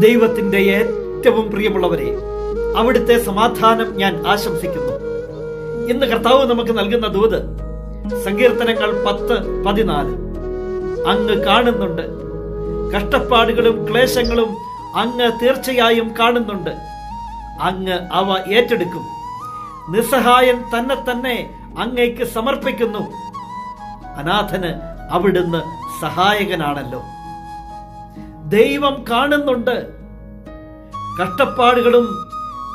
ദൈവത്തിന്റെ ഏറ്റവും പ്രിയമുള്ളവരെ അവിടുത്തെ സമാധാനം ഞാൻ ആശംസിക്കുന്നു. ഇന്ന് കർത്താവ് നമുക്ക് നൽകുന്ന ദൂത് സങ്കീർത്തനങ്ങൾ പത്ത് പതിനാല്. അങ്ങ് കാണുന്നുണ്ട്. കഷ്ടപ്പാടുകളും ക്ലേശങ്ങളും അങ്ങ് തീർച്ചയായും കാണുന്നുണ്ട്. അങ്ങ് അവ ഏറ്റെടുക്കും. നിസ്സഹായൻ തന്നെ തന്നെ അങ്ങേക്ക് സമർപ്പിക്കുന്നു. അനാഥന് അവിടുന്ന് സഹായകനാണല്ലോ. ദൈവം കാണുന്നുണ്ട്. കഷ്ടപ്പാടുകളും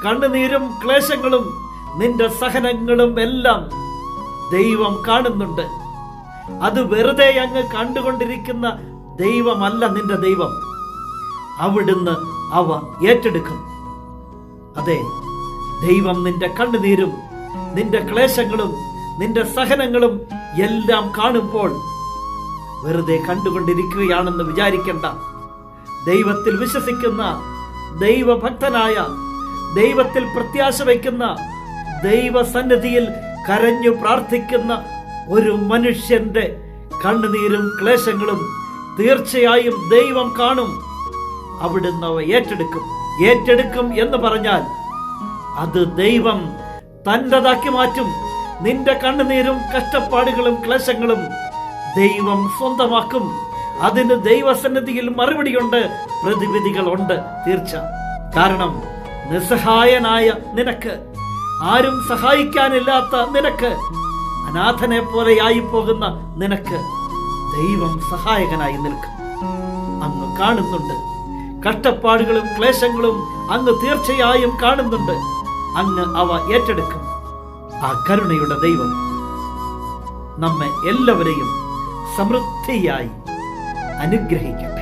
കണ്ണുനീരും ക്ലേശങ്ങളും നിന്റെ സഹനങ്ങളും എല്ലാം ദൈവം കാണുന്നുണ്ട്. അത് വെറുതെ അങ്ങ് കണ്ടുകൊണ്ടിരിക്കുന്ന ദൈവമല്ല നിന്റെ ദൈവം. അവിടുന്ന് അവ ഏറ്റെടുക്കും. അതെ ദൈവം നിന്റെ കണ്ണുനീരും നിന്റെ ക്ലേശങ്ങളും നിന്റെ സഹനങ്ങളും എല്ലാം കാണുമ്പോൾ വെറുതെ കണ്ടുകൊണ്ടിരിക്കുകയാണെന്ന് വിചാരിക്കേണ്ട. ദൈവത്തിൽ വിശ്വസിക്കുന്ന ദൈവഭക്തനായ ദൈവത്തിൽ പ്രത്യാശ വയ്ക്കുന്ന ദൈവസന്നിധിയിൽ കരഞ്ഞു പ്രാർത്ഥിക്കുന്ന ഒരു മനുഷ്യന്റെ കണ്ണുനീരും ക്ലേശങ്ങളും തീർച്ചയായും ദൈവം കാണും. അവിടുന്ന് അവ ഏറ്റെടുക്കും. ഏറ്റെടുക്കും എന്ന് പറഞ്ഞാൽ അത് ദൈവം തന്റെതാക്കി മാറ്റും. നിന്റെ കണ്ണുനീരും കഷ്ടപ്പാടുകളും ക്ലേശങ്ങളും ദൈവം സ്വന്തമാക്കും. അതിന് ദൈവസന്നിധിയിൽ മറുപടിയുണ്ട്. പ്രതിവിധികളുണ്ട്. തീർച്ച. കാരണം നിസ്സഹായനായ നിനക്ക്. ആരും സഹായിക്കാനില്ലാത്ത നിനക്ക്. അനാഥനെ പോലെയായി പോകുന്ന നിനക്ക്. ദൈവം സഹായകനായി നിൽക്കും. അങ്ങ് കാണുന്നുണ്ട്. കഷ്ടപ്പാടുകളും ക്ലേശങ്ങളും അങ്ങ് തീർച്ചയായും കാണുന്നുണ്ട്. അങ്ങ് അവ ഏറ്റെടുക്കും. ആ കരുണയുടെ ദൈവം നമ്മെ എല്ലാവരെയും സമൃദ്ധിയായി അനുഗ്രഹിക്കട്ടെ.